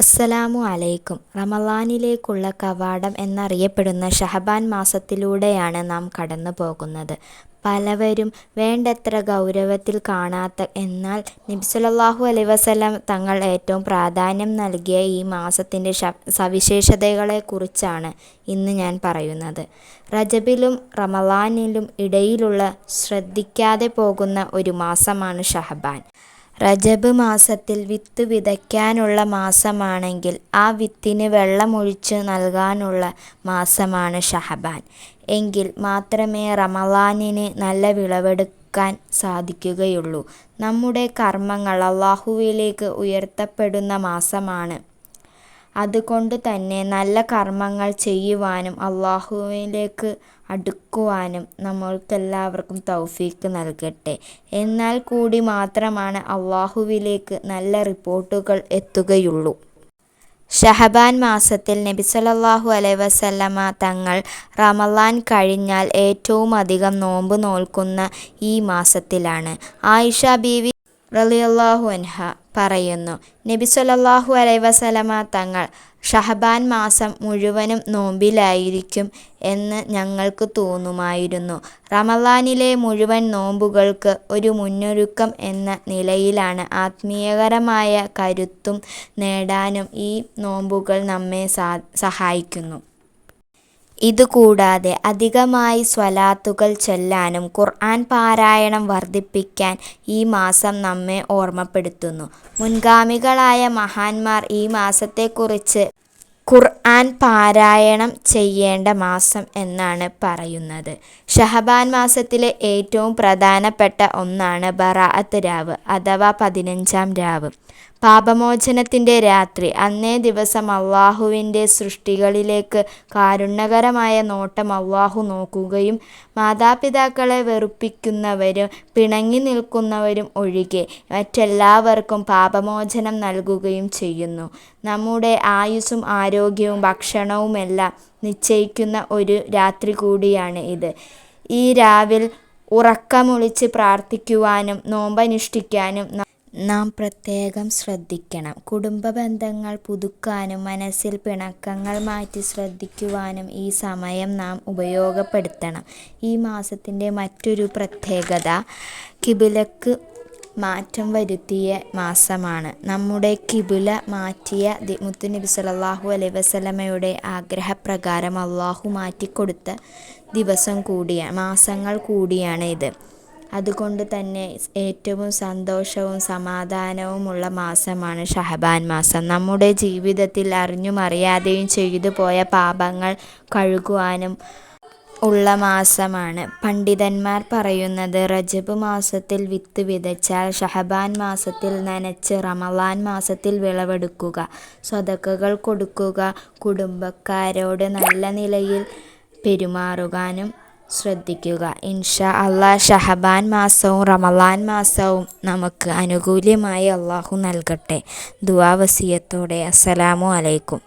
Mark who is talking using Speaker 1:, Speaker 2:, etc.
Speaker 1: അസ്സലാമു അലൈക്കും റമലാനിലേക്കുള്ള കവാടം എന്നറിയപ്പെടുന്ന ഷഹബാൻ മാസത്തിലൂടെയാണ് നാം കടന്നു പോകുന്നത്. പലവരും വേണ്ടത്ര ഗൗരവത്തിൽ കാണാത്ത എന്നാൽ നബ്സലല്ലാഹു അലൈ അലൈഹി വസല്ലം തങ്ങൾ ഏറ്റവും പ്രാധാന്യം നൽകിയ ഈ മാസത്തിന്റെ സവിശേഷതകളെക്കുറിച്ചാണ് ഇന്ന് ഞാൻ പറയുന്നത്. റജബിലും റമലാനിലും ഇടയിലുള്ള ശ്രദ്ധിക്കാതെ പോകുന്ന ഒരു മാസമാണ് ശഅബാൻ. റജബ് മാസത്തിൽ വിത്ത് വിതയ്ക്കാനുള്ള മാസമാണെങ്കിൽ ആ വിത്തിന് വെള്ളമൊഴിച്ച് നൽകാനുള്ള മാസമാണ് ഷഹബാൻ എങ്കിൽ മാത്രമേ റമളാനിന് നല്ല വിളവെടുക്കാൻ സാധിക്കുകയുള്ളൂ. നമ്മുടെ കർമ്മങ്ങൾ അള്ളാഹുവിലേക്ക് ഉയർത്തപ്പെടുന്ന മാസമാണ്. അതുകൊണ്ടു തന്നെ നല്ല കർമ്മങ്ങൾ ചെയ്യുവാനും അള്ളാഹുവിലേക്ക് അടുക്കുവാനും നമ്മൾക്കെല്ലാവർക്കും തൗഫീക്ക് നൽകട്ടെ. എന്നാൽ കൂടി മാത്രമാണ് അള്ളാഹുവിലേക്ക് നല്ല റിപ്പോർട്ടുകൾ എത്തുകയുള്ളൂ. ഷഹബാൻ മാസത്തിൽ നബി സല്ലല്ലാഹു അലൈഹി വസല്ലമ തങ്ങൾ റമലാൻ കഴിഞ്ഞാൽ ഏറ്റവും അധികം നോമ്പ് നോൽക്കുന്ന ഈ മാസത്തിലാണ്. ആയിഷ ബീവി റളിയല്ലാഹു അൻഹ പറയുന്നു നബി സ്വല്ലല്ലാഹു അലൈഹി വസല്ലമ തങ്ങൾ ഷഹബാൻ മാസം മുഴുവനും നോമ്പിലായിരിക്കും എന്ന് ഞങ്ങൾക്ക് തോന്നുമായിരുന്നു. റമലാനിലെ മുഴുവൻ നോമ്പുകൾക്ക് ഒരു മുന്നൊരുക്കം എന്ന നിലയിലാണ് ആത്മീയകരമായ കരുത്തും നേടാനും ഈ നോമ്പുകൾ നമ്മെ സഹായിക്കുന്നു. ഇതുകൂടാതെ അധികമായി സ്വലാത്തുകൾ ചൊല്ലാനും ഖുർആൻ പാരായണം വർദ്ധിപ്പിക്കാൻ ഈ മാസം നമ്മെ ഓർമ്മപ്പെടുത്തുന്നു. മുൻഗാമികളായ മഹാന്മാർ ഈ മാസത്തെക്കുറിച്ച് ഖുർആൻ പാരായണം ചെയ്യേണ്ട മാസം എന്നാണ് പറയുന്നത്. ഷഹബാൻ മാസത്തിലെ ഏറ്റവും പ്രധാനപ്പെട്ട ഒന്നാണ് ബറാഅത്ത് രാവ് അഥവാ പതിനഞ്ചാം രാവ്. പാപമോചനത്തിന്റെ രാത്രി. അന്നേ ദിവസം അല്ലാഹുവിന്റെ സൃഷ്ടികളിലേക്ക് കാരുണ്യകരമായ നോട്ടം അല്ലാഹു നോക്കുകയും മാതാപിതാക്കളെ വെറുപ്പിക്കുന്നവരും പിണങ്ങി നിൽക്കുന്നവരും ഒഴികെ മറ്റെല്ലാവർക്കും പാപമോചനം നൽകുകയും ചെയ്യുന്നു. നമ്മുടെ ആയുസ്സും ആരോഗ്യവും ഭക്ഷണവുമെല്ലാം നിശ്ചയിക്കുന്ന ഒരു രാത്രി കൂടിയാണ് ഇത്. ഈ രാവിൽ ഉറക്കമൊളിച്ച് പ്രാർത്ഥിക്കുവാനും നോമ്പനുഷ്ഠിക്കാനും നാം പ്രത്യേകം ശ്രദ്ധിക്കണം. കുടുംബ ബന്ധങ്ങൾ പുതുക്കാനും മനസ്സിൽ പിണക്കങ്ങൾ മാറ്റി ശ്രദ്ധിക്കുവാനും ഈ സമയം നാം ഉപയോഗപ്പെടുത്തണം. ഈ മാസത്തിന്റെ മറ്റൊരു പ്രത്യേകത കിബിലക്ക് മാറ്റം വരുത്തിയ മാസമാണ്. നമ്മുടെ കിബുല മാറ്റിയ മുത്തുനബി സലാഹു അലൈ വസലമയുടെ ആഗ്രഹപ്രകാരം അള്ളാഹു മാറ്റിക്കൊടുത്ത ദിവസം കൂടിയാണ് മാസങ്ങൾ കൂടിയാണ് ഇത്. അതുകൊണ്ടു തന്നെ ഏറ്റവും സന്തോഷവും സമാധാനവുമുള്ള മാസമാണ് ഷഹബാൻ മാസം. നമ്മുടെ ജീവിതത്തിൽ അറിഞ്ഞും അറിയാതെയും ചെയ്തു പോയ പാപങ്ങൾ കഴുകുവാനും ഉള്ള മാസമാണ്. പണ്ഡിതന്മാർ പറയുന്നത് റജബ് മാസത്തിൽ വിത്ത് വിതച്ചാൽ ഷഹബാൻ മാസത്തിൽ നനച്ച് റമളാൻ മാസത്തിൽ വിളവെടുക്കുക. സ്വതക്കകൾ കൊടുക്കുക. കുടുംബക്കാരോട് നല്ല നിലയിൽ പെരുമാറുവാനും ശ്രദ്ധിക്കുക. ഇൻഷാ അല്ലാഹ് ഷഹബാൻ മാസവും റമലാൻ മാസവും നമുക്ക് അനുകൂല്യമായി അള്ളാഹു നൽകട്ടെ. ദുആ വസിയത്തോടെ അസ്സലാമു അലൈക്കും.